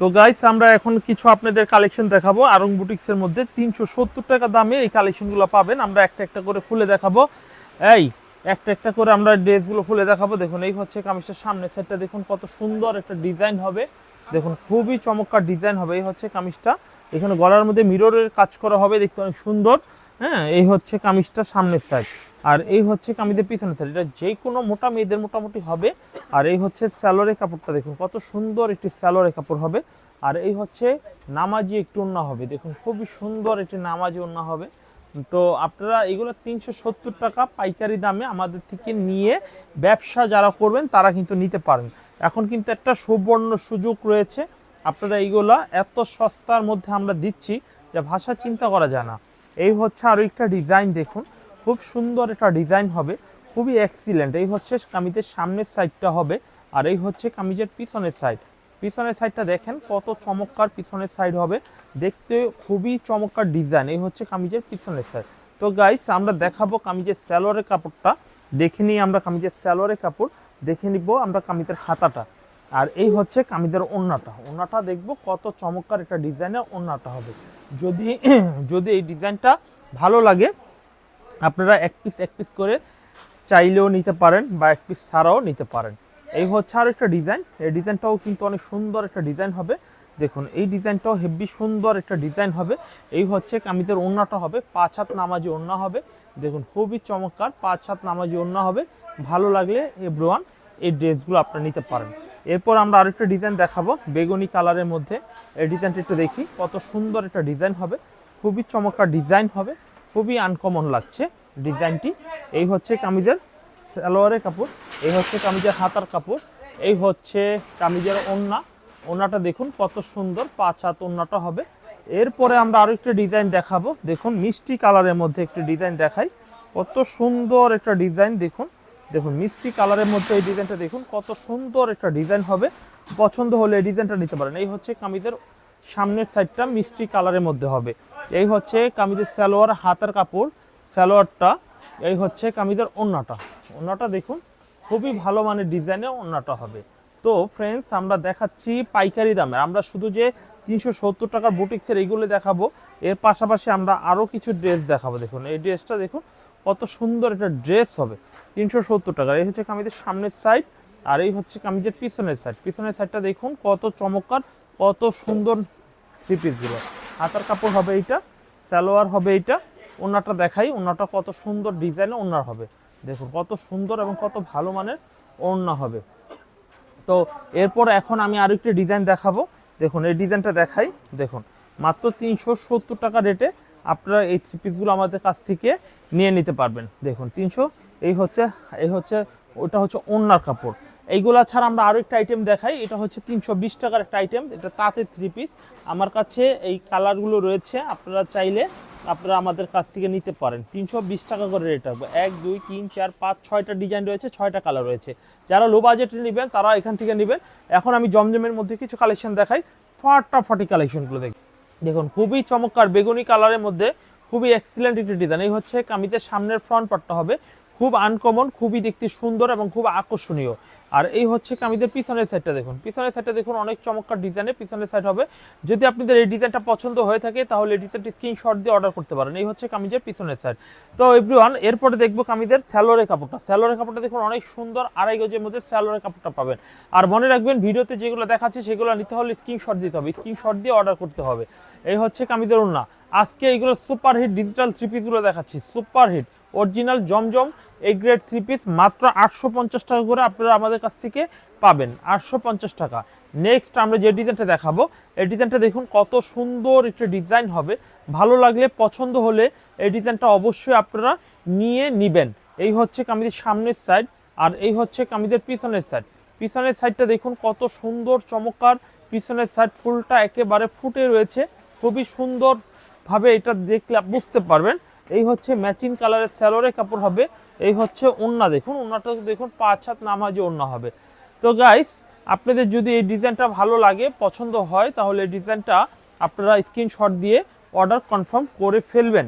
তো গাইস আমরা এখন কিছু আপনাদের কালেকশন দেখাবো। আরং বুটিক্সের মধ্যে তিনশো সত্তর টাকা দামে এই কালেকশনগুলো পাবেন। আমরা একটা একটা করে খুলে দেখাবো। এই, একটা একটা করে আমরা ড্রেসগুলো খুলে দেখাবো। দেখুন, এই হচ্ছে কামিজটার সামনে সেটটা দেখুন, কত সুন্দর একটা ডিজাইন হবে। দেখুন, খুবই চমৎকার ডিজাইন হবে। এই হচ্ছে কামিজটা। এখানে গলার মধ্যে মিররের কাজ করা হবে। দেখতে অনেক সুন্দর। হ্যাঁ এই হচ্ছে কামিজটা সামনের সাইড আর এই হচ্ছে কামিজের পিছনের সাইড এটা যে কোনো মোটা মেয়েদের মোটামুটি হবে। আর এই হচ্ছে স্যালোরের কাপড়টা দেখুন, কত সুন্দর একটি স্যালোরের কাপড় হবে। আর এই হচ্ছে নামাজি একটু ওন্না হবে। দেখুন, খুবই সুন্দর একটি নামাজি ওন্না হবে। তো আপনারা এগুলো তিনশো সত্তর টাকা পাইকারি দামে আমাদের থেকে নিয়ে ব্যবসা যারা করবেন, তারা কিন্তু নিতে পারেন। এখন কিন্তু একটা সুবর্ণ সুযোগ রয়েছে। আপনারা এইগুলা এত সস্তার মধ্যে আমরা দিচ্ছি যে ভাষা চিন্তা করা যায় না। এই হচ্ছে আরও একটা ডিজাইন দেখুন। খুব সুন্দর একটা ডিজাইন হবে, খুবই এক্সিলেন্ট এই হচ্ছে কামিজের সামনের সাইডটা হবে আর এই হচ্ছে কামিজের পিছনের সাইড পিছনের সাইডটা দেখেন কত চমৎকার পিছনের সাইড হবে। দেখতে খুবই চমৎকার ডিজাইন এই হচ্ছে কামিজের পিছনের সাইড তো গাইস আমরা দেখাবো কামিজের স্যালোয়ারের কাপড়টা। দেখে নিই আমরা কামিজের স্যালোয়ারের কাপড়। দেখে নিব আমরা কামিজের হাতাটা। আর এই হচ্ছে কামিজের ওন্নাটা ওন্নাটা দেখব কত চমৎকার একটা ডিজাইনের ওন্নাটা হবে। যদি যদি এই ডিজাইনটা ভালো লাগে, আপনারা এক পিস এক পিস করে চাইলেও নিতে পারেন বা এক পিস ছাড়াও নিতে পারেন। এই হচ্ছে আর একটা ডিজাইন। এই ডিজাইনটাও কিন্তু অনেক সুন্দর একটা ডিজাইন হবে। দেখুন, এই ডিজাইনটাও হেভি সুন্দর একটা ডিজাইন হবে। এই হচ্ছে কামিজের ওন্নাটা হবে। পাঁচ হাত নামাজি ওন্না হবে। দেখুন, খুবই চমৎকার। পাঁচ হাত নামাজি ওন্না হবে। ভালো লাগলে এভরিওয়ান এই ড্রেসগুলো আপনারা নিতে পারেন। এরপর আমরা আরেকটা ডিজাইন দেখাবো, বেগুনি কালারের মধ্যে। এই ডিজাইনটা একটু দেখি, কত সুন্দর একটা ডিজাইন হবে। খুবই চমৎকার ডিজাইন হবে, খুবই আনকমন লাগছে ডিজাইনটি এই হচ্ছে কামিজের সালোয়ারের কাপড়, এই হচ্ছে কামিজের হাতার কাপড়, এই হচ্ছে কামিজের ওন্না। ওন্নাটা দেখুন কত সুন্দর, পাঁচ হাত ওন্নাটা হবে। এরপরে আমরা আরও একটা ডিজাইন দেখাবো, দেখুন মিষ্টি কালারের মধ্যে একটি ডিজাইন দেখাই। কত সুন্দর একটা ডিজাইন দেখুন। দেখুন, মিষ্টি কালারের মধ্যে এই ডিজাইনটা দেখুন, কত সুন্দর একটা ডিজাইন হবে। পছন্দ হলে এই ডিজাইনটা নিতে পারেন। এই হচ্ছে কামিজের সামনের সাইডটা মিষ্টি কালারের মধ্যে হবে। এই হচ্ছে কামিজের সালোয়ার, হাতের কাপড়, সালোয়ারটা। এই হচ্ছে কামিজের ওন্নাটা। ওন্নাটা দেখুন, খুবই ভালো মানের ডিজাইনে ওন্নাটা হবে। তো ফ্রেন্ডস আমরা দেখাচ্ছি পাইকারি দামে আমরা শুধু যে তিনশো সত্তর টাকার বুটিক্সের এইগুলো দেখাবো, এর পাশাপাশি আমরা আরও কিছু ড্রেস দেখাবো। দেখুন, এই ড্রেসটা দেখুন কত সুন্দর একটা ড্রেস হবে। তিনশো সত্তর টাকা। এই হচ্ছে কামিজের সামনের সাইড আর এই হচ্ছে কামিজের পিছনের সাইড পিছনের সাইডটা দেখুন, কত চমৎকার, কত সুন্দর থ্রি পিসগুলো হাতার কাপড় হবে এইটা, সালোয়ার হবে এইটা, ওনাটা দেখাই, ওনাটা কত সুন্দর ডিজাইনে ওনার হবে। দেখুন, কত সুন্দর এবং কত ভালো মানের ওড়না হবে। তো এরপর এখন আমি আরও একটি ডিজাইন দেখাবো। দেখুন, এই ডিজাইনটা দেখাই। দেখুন, মাত্র তিনশো সত্তর টাকা রেটে আপনারা এই থ্রি পিসগুলো আমাদের কাছ থেকে নিয়ে নিতে পারবেন। দেখুন, তিনশো, এই হচ্ছে এই হচ্ছে, ওটা হচ্ছে ওন্নার কাপড়। এইগুলা ছাড়া আমরা আরও একটা আইটেম দেখাই, এটা হচ্ছে তিনশো বিশ টাকার একটা আইটেম এটা তাঁতে থ্রি পিস আমার কাছে এই কালারগুলো রয়েছে, আপনারা চাইলে আপনারা আমাদের কাছ থেকে নিতে পারেন। তিনশো বিশ টাকা করে রেট হবে এক, দুই, তিন, চার, পাঁচ, ছয়টা ডিজাইন রয়েছে, ছয়টা কালার রয়েছে। যারা লো বাজেটে নেবেন, তারা এখান থেকে নেবেন। এখন আমি জমজমের মধ্যে কিছু কালেকশন দেখাই, ফাটাফাটি কালেকশনগুলো দেখি। দেখুন, খুবই চমৎকার বেগুনি কালারের মধ্যে খুবই এক্সিলেন্ট একটি ডিজাইন এই হচ্ছে কামিতে সামনের ফ্রন্ট পার্টটা হবে। খুব আনকমন খুবই দেখতে সুন্দর এবং খুব আকর্ষণীয়। আর এই হচ্ছে কামিজের পিছনের সাইডটা দেখুন। পিছনের সাইডটা দেখুন, অনেক চমৎকার ডিজাইনের পিছনের সাইড হবে। যদি আপনাদের এই ডিজাইনটা পছন্দ হয়ে থাকে, তাহলে এই ডিজাইনটি স্ক্রিনশট দিয়ে অর্ডার করতে পারেন। এই হচ্ছে কামিজের পিছনের সাইড তো এভরিওয়ান এরপরে দেখব কামিজের স্যালোরের কাপড়টা। স্যালোরের কাপড়টা দেখুন, অনেক সুন্দর আড়াই গজের মধ্যে স্যালোরের কাপড়টা পাবেন। আর মনে রাখবেন, ভিডিওতে যেগুলো দেখাচ্ছে, সেগুলো নিতে হলে স্ক্রিনশট দিতে হবে। স্ক্রিনশট দিয়ে অর্ডার করতে হবে। এই হচ্ছে কামিজের ওন্না আজকে এইগুলো সুপার হিট ডিজিটাল থ্রি পিসগুলো দেখাচ্ছি। সুপার হিট অরিজিনাল জমজম এই গ্রেড থ্রি পিস মাত্র আটশো পঞ্চাশ টাকা করে আপনারা আমাদের কাছ থেকে পাবেন, আটশো পঞ্চাশ টাকা। নেক্সট আমরা যে ডিজাইনটা দেখাবো, এই ডিজাইনটা দেখুন কত সুন্দর একটা ডিজাইন হবে। ভালো লাগলে, পছন্দ হলে এই ডিজাইনটা অবশ্যই আপনারা নিয়ে নিবেন। এই হচ্ছে কামিজের সামনের সাইড আর এই হচ্ছে কামিজের পিছনের সাইড পিছনের সাইডটা দেখুন কত সুন্দর, চমৎকার। পিছনের সাইড ফুলটা একেবারে ফুটে রয়েছে। খুবই সুন্দর ভাবে এটা দেখলে বুঝতে পারবেন। এই হচ্ছে ম্যাচিং কালারের স্যালোরে কাপড় হবে। এই হচ্ছে ওন্না দেখুন ওন্নাটা দেখুন, পাঁচ হাত নামাজি ওন্না হবে। তো গাইস আপনাদের যদি এই ডিজাইনটা ভালো লাগে, পছন্দ হয়, তাহলে এই ডিজাইনটা আপনারা স্ক্রিনশট দিয়ে অর্ডার কনফার্ম করে ফেলবেন।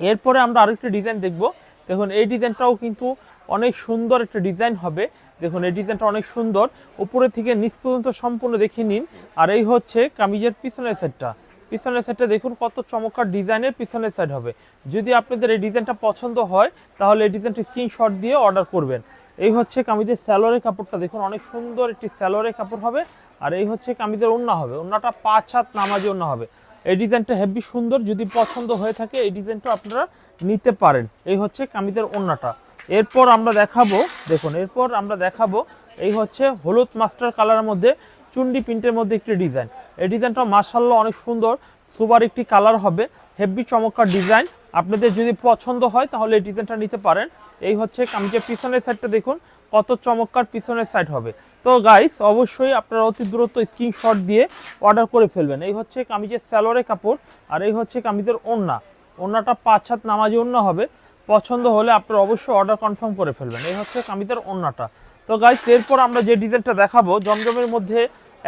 এরপরে আমরা আরেকটা ডিজাইন দেখব। দেখুন, এই ডিজাইনটাও কিন্তু অনেক সুন্দর একটা ডিজাইন হবে। দেখুন, এই ডিজাইনটা অনেক সুন্দর। উপরে থেকে নিচ পর্যন্ত সম্পূর্ণ দেখে নিন। আর এই হচ্ছে কামিজের পিছনের সাইডটা পিছনের সাইডটা দেখুন কত চমৎকার ডিজাইনের পিছনের সাইড হবে। যদি আপনাদের এই ডিজাইনটা পছন্দ হয়, তাহলে এই ডিজাইনটা স্ক্রিনশট দিয়ে অর্ডার করবেন। এই হচ্ছে কামিজের স্যালোয়ারের কাপড়টা দেখুন, অনেক সুন্দর একটি স্যালোয়ারের কাপড় হবে। আর এই হচ্ছে কামিজের ওন্না হবে ওন্নাটা পাঁচ হাত নামাজি ওন্না হবে। এই ডিজাইনটা হেভি সুন্দর, যদি পছন্দ হয়ে থাকে এই ডিজাইনটা আপনারা নিতে পারেন। এই হচ্ছে কামিজের ওন্নাটা এরপর আমরা দেখাবো, দেখুন, এরপর আমরা দেখাবো, এই হচ্ছে হলুদ মাস্টার কালারের মধ্যে চুন্ডি প্রিন্টের মধ্যে একটি ডিজাইন। এই ডিজাইনটা মার্শাল্লাহ অনেক সুন্দর, সুপার একটি কালার হবে, হেভি চমৎকার ডিজাইন। আপনাদের যদি পছন্দ হয় তাহলে এই ডিজাইনটা নিতে পারেন। এই হচ্ছে কামিজের পিছনের সাইডটা দেখুন, কত চমৎকার পিছনের সাইড হবে। তো গাইস অবশ্যই আপনারা অতি দ্রুত স্ক্রিনশট দিয়ে অর্ডার করে ফেলবেন। এই হচ্ছে কামিজের স্যালোয়ারের কাপড় আর এই হচ্ছে কামিজের ওড়না। ওড়নাটা পাঁচ হাত নামাজি ওড়না হবে। পছন্দ হলে আপনারা অবশ্যই অর্ডার কনফার্ম করে ফেলবেন। এই হচ্ছে কামিজের ওড়নাটা। তো গাইস এরপর আমরা যে ডিজাইনটা দেখাবো, জমজমের মধ্যে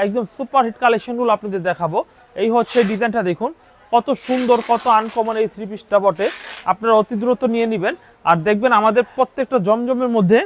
একদম সুপার হিট কালেকশনগুলো আপনাদের দেখাবো। এই হচ্ছে ডিজাইনটা দেখুন, কত সুন্দর, কত আনকমন এই থ্রি পিসটা বটে। আপনারা অতি দ্রুত নিয়ে নেবেন। আর দেখবেন আমাদের প্রত্যেকটা জমজমের মধ্যে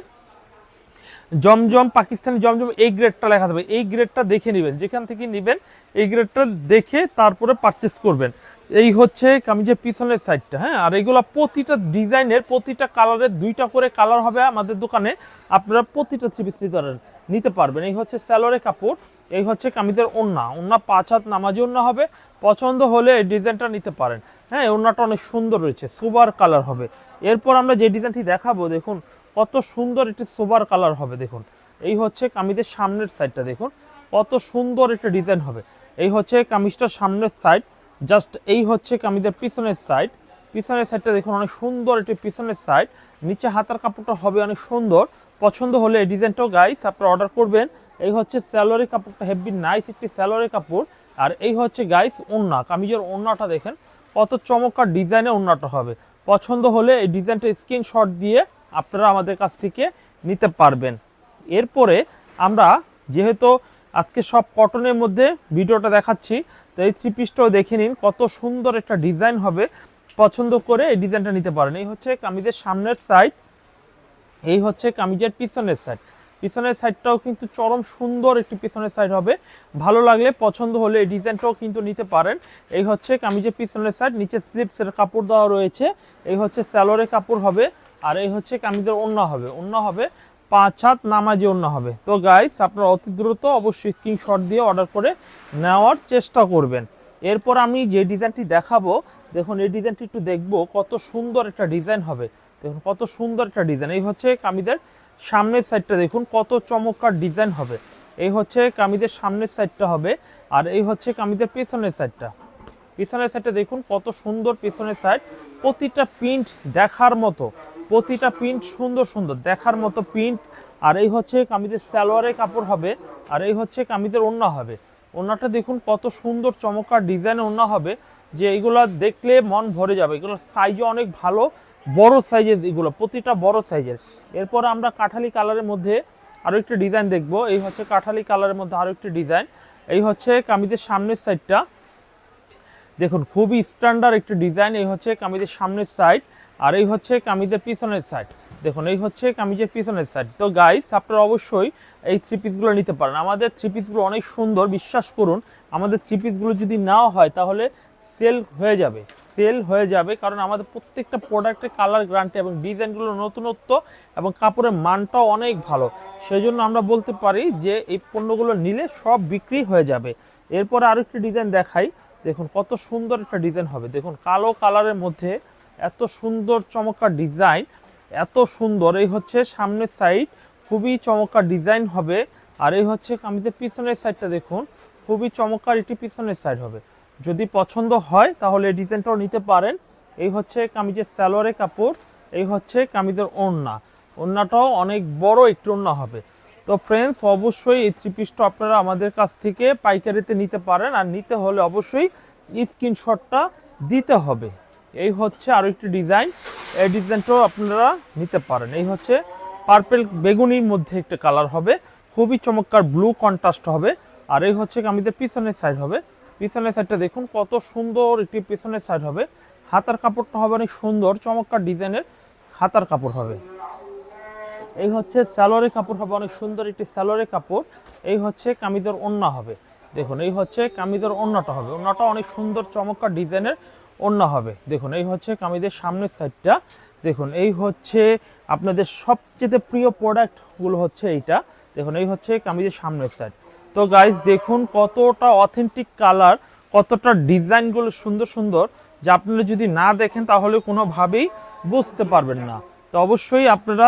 জমজম, পাকিস্তানি জমজম, এই গ্রেডটা লেখা থাকবে। এই গ্রেডটা দেখে নেবেন, যেখান থেকে নেবেন, এই গ্রেডটা দেখে তারপরে পারচেস করবেন। এই হচ্ছে কামিজের পিছনের সাইডটা হ্যাঁ? আর এগুলো প্রতিটা ডিজাইনের, প্রতিটা কালারের দুইটা করে কালার হবে আমাদের দোকানে। আপনারা প্রতিটা থ্রি পিস নিতে পারেন নিতে পারবেন। এই হচ্ছে স্যালোরে কাপড়, এই হচ্ছে কামিজের ওন্না। ওন্না পাঁচ হাত নামাজি ওন্না হবে, পছন্দ হলে এই ডিজাইনটা নিতে পারেন। হ্যাঁ ওন্নাটা অনেক সুন্দর রয়েছে, সুবার কালার হবে। এরপর আমরা যে ডিজাইনটি দেখাবো, দেখুন, কত সুন্দর একটি সুবার কালার হবে, দেখুন। এই হচ্ছে কামিজের সামনের সাইডটা, দেখুন, কত সুন্দর একটা ডিজাইন হবে। এই হচ্ছে কামিজটার সামনের সাইড, জাস্ট এই হচ্ছে কামিজের পিছনের সাইড। পিছনের সাইডটা, দেখুন, অনেক সুন্দর একটি পিছনের সাইড। নিচে হাতার কাপড়টা হবে অনেক সুন্দর। পছন্দ হলে এই ডিজাইনটাও গাইস আপনারা অর্ডার করবেন। এই হচ্ছে স্যালোয়ারি কাপড়টা হেভি নাইস একটি স্যালোয়ারি কাপড়। আর এই হচ্ছে গাইস ওন্না কামিজের ওন্নাটা দেখেন। কত চমৎকার ডিজাইনের ওন্নাটা হবে। পছন্দ হলে এই ডিজাইনটা স্ক্রিনশট দিয়ে আপনারা আমাদের কাছ থেকে নিতে পারবেন। এরপরে আমরা যেহেতু আজকে সব কটনের মধ্যে ভিডিওটা দেখাচ্ছি, তো এই থ্রি পিসটাও দেখে নিন কত সুন্দর একটা ডিজাইন হবে। পছন্দ করে এই ডিজাইনটা নিতে পারেন। এই হচ্ছে কামিজের সামনের সাইড এই হচ্ছে কামিজের পিছনের সাইড পিছনের সাইডটাও কিন্তু চরম সুন্দর একটি পিছনের সাইড হবে। ভালো লাগলে পছন্দ হলে এই ডিজাইনটাও কিন্তু নিতে পারেন। এই হচ্ছে কামিজের পিছনের সাইড নিচে স্লিপসের কাপড় দেওয়া রয়েছে। এই হচ্ছে স্যালোরের কাপড় হবে আর এই হচ্ছে কামিজের ওন্না হবে। ওন্না হবে পাঁচ হাত, নামাজি ওন্না হবে। তো গাইস আপনারা অতি দ্রুত অবশ্যই স্ক্রিনশট দিয়ে অর্ডার করে নেওয়ার চেষ্টা করবেন। এরপর আমি যে ডিজাইনটি দেখাবো দেখুন, এই ডিজাইনটি একটু দেখব, কত সুন্দর একটা ডিজাইন হবে। দেখুন, কত সুন্দর একটা ডিজাইন। এই হচ্ছে কামিদের সামনের সাইডটা দেখুন, কত চমৎকার ডিজাইন হবে। এই হচ্ছে কামিদের সামনের সাইডটা হবে, আর এই হচ্ছে কামিদের পেছনের সাইডটা। পেছনের সাইডটা দেখুন, কত সুন্দর পেছনের সাইড। প্রতিটা প্রিন্ট দেখার মতো, প্রতিটা প্রিন্ট সুন্দর সুন্দর দেখার মতো প্রিন্ট। আর এই হচ্ছে কামিদের সালোয়ারের কাপড় হবে, আর এই হচ্ছে কামিদের ওন্না হবে। ওন্নাটা দেখুন কত সুন্দর চমৎকার ডিজাইন ওন্না হবে, যে এইগুলা দেখলে মন ভরে যাবে। এগুলো সাইজও অনেক ভালো, বড় সাইজের এগুলো, প্রতিটা বড় সাইজের এরপর আমরা কাঠালি কালারের মধ্যে আরও একটি ডিজাইন দেখব। এই হচ্ছে কাঠালি কালারের মধ্যে আরও একটি ডিজাইন এই হচ্ছে কামিজের সামনের সাইডটা দেখুন, খুবই স্ট্যান্ডার্ড একটি ডিজাইন এই হচ্ছে কামিজের সামনের সাইড আর এই হচ্ছে কামিজের পিছনের সাইড দেখুন, এই হচ্ছে কামিজের পিছনের সাইড তো গাইস আপনারা অবশ্যই এই থ্রি পিসগুলো নিতে পারেন। আমাদের থ্রি পিসগুলো অনেক সুন্দর, বিশ্বাস করুন, আমাদের থ্রি পিসগুলো যদি নাও হয়, তাহলে সেল হয়ে যাবে। সেল হয়ে যাবে, কারণ আমাদের প্রত্যেকটা প্রোডাক্টের কালার গ্রান্টি এবং ডিজাইনগুলো নতুনত্ব এবং কাপড়ের মানটাও অনেক ভালো। সেই জন্য আমরা বলতে পারি যে, এই পণ্যগুলো নিলে সব বিক্রি হয়ে যাবে। এরপর আরও একটি ডিজাইন দেখাই। দেখুন, কত সুন্দর একটা ডিজাইন হবে। দেখুন, কালো কালারের মধ্যে এত সুন্দর চমৎকার ডিজাইন এত সুন্দর, এই হচ্ছে সামনের সাইড খুবই চমৎকার ডিজাইন হবে। আর এই হচ্ছে কামিজের পিছনের সাইডটা দেখুন, খুবই চমৎকার একটি পিছনের সাইড হবে। যদি পছন্দ হয়, তাহলে এই ডিজাইনটাও নিতে পারেন। এই হচ্ছে কামিজের স্যালোয়ারের কাপড়, এই হচ্ছে কামিজের ওড়না। ওড়নাটাও অনেক বড় একটি ওড়না হবে। তো ফ্রেন্ডস অবশ্যই এই থ্রি পিসটা আপনারা আমাদের কাছ থেকে পাইকারিতে নিতে পারেন। আর নিতে হলে অবশ্যই স্ক্রিনশটটা দিতে হবে। এই হচ্ছে আরও একটি ডিজাইন। এই ডিজাইনটাও আপনারা নিতে পারেন। এই হচ্ছে পার্পেল বেগুনির মধ্যে একটা কালার হবে। খুবই চমৎকার ব্লু কন্ট্রাস্ট হবে। আর এই হচ্ছে আমাদের পিছনের সাইড হবে। পিছনের সাইডটা দেখুন, কত সুন্দর একটি পিছনের সাইড হবে। হাতার কাপড়টা হবে অনেক সুন্দর, চমৎকার ডিজাইনের হাতার কাপড় হবে। এই হচ্ছে স্যালোয়ারের কাপড় হবে, অনেক সুন্দর একটি স্যালোয়ারের কাপড়। এই হচ্ছে কামিজের ওন্না হবে। দেখুন, এই হচ্ছে কামিজের ওন্নাটা হবে। ওন্নাটা অনেক সুন্দর, চমৎকার ডিজাইনের। ওন্না হবে। দেখুন, এই হচ্ছে কামিজের সামনের সাইডটা দেখুন, এই হচ্ছে আপনাদের সবচেয়ে প্রিয় প্রোডাক্টগুলো হচ্ছে এইটা। দেখুন, এই হচ্ছে কামিজের সামনের সাইড তো গাইজ দেখুন কতটা অথেন্টিক কালার কতটা ডিজাইনগুলো সুন্দর সুন্দর, যা আপনারা যদি না দেখেন, তাহলে কোনোভাবেই বুঝতে পারবেন না। তো অবশ্যই আপনারা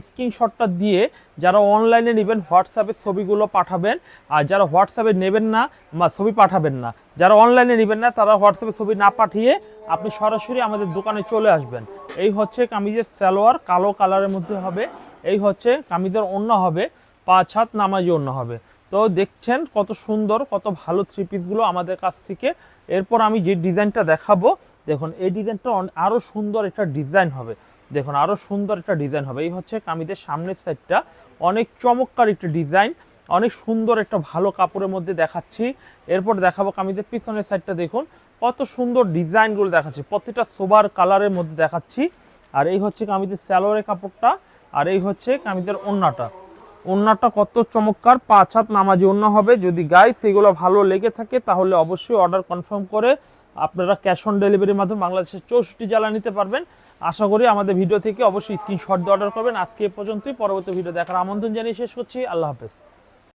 স্ক্রিনশটটা দিয়ে যারা অনলাইনে নেবেন হোয়াটসঅ্যাপে ছবিগুলো পাঠাবেন, আর যারা হোয়াটসঅ্যাপে নেবেন না বা ছবি পাঠাবেন না, যারা অনলাইনে নেবেন না, তারা হোয়াটসঅ্যাপে ছবি না পাঠিয়ে আপনি সরাসরি আমাদের দোকানে চলে আসবেন। এই হচ্ছে কামিজের সালোয়ার, কালো কালারের মধ্যে হবে। এই হচ্ছে কামিজের অন্য হবে, পাঁচ হাত নামাজি অন্য হবে। তো দেখছেন কত সুন্দর, কত ভালো থ্রি পিসগুলো আমাদের কাছ থেকে। এরপর আমি যে ডিজাইনটা দেখাবো, দেখুন, এই ডিজাইনটা অন- আরও সুন্দর একটা ডিজাইন হবে। দেখুন, আরও সুন্দর একটা ডিজাইন হবে। এই হচ্ছে কামিজের সামনের সাইডটা। অনেক চমৎকার একটা ডিজাইন, অনেক সুন্দর একটা ভালো কাপড়ের মধ্যে দেখাচ্ছি। এরপর দেখাবো কামিজের পিছনের সাইডটা, দেখুন। কত সুন্দর ডিজাইনগুলো দেখাচ্ছি প্রত্যেকটা সোবার কালারের মধ্যে দেখাচ্ছি। আর এই হচ্ছে কামিজের স্যালোয়ারের কাপড়টা, আর এই হচ্ছে কামিজের ওন্নাটা। ওন্নাটা কত চমৎকার, পাঁচ হাত নামাজি ওন্না হবে। যদি গাই সেগুলো ভালো লেগে থাকে, তাহলে অবশ্যই অর্ডার কনফার্ম করে আপনারা ক্যাশ অন ডেলিভারির মাধ্যমে বাংলাদেশের চৌষট্টি জেলা নিতে পারবেন। আশা করি আমাদের ভিডিও থেকে অবশ্যই স্ক্রিনশট অর্ডার করবেন। আজকে এ পর্যন্তই। পরবর্তী ভিডিও দেখার আমন্ত্রণ জানিয়ে শেষ করছি। আল্লাহ হাফেজ।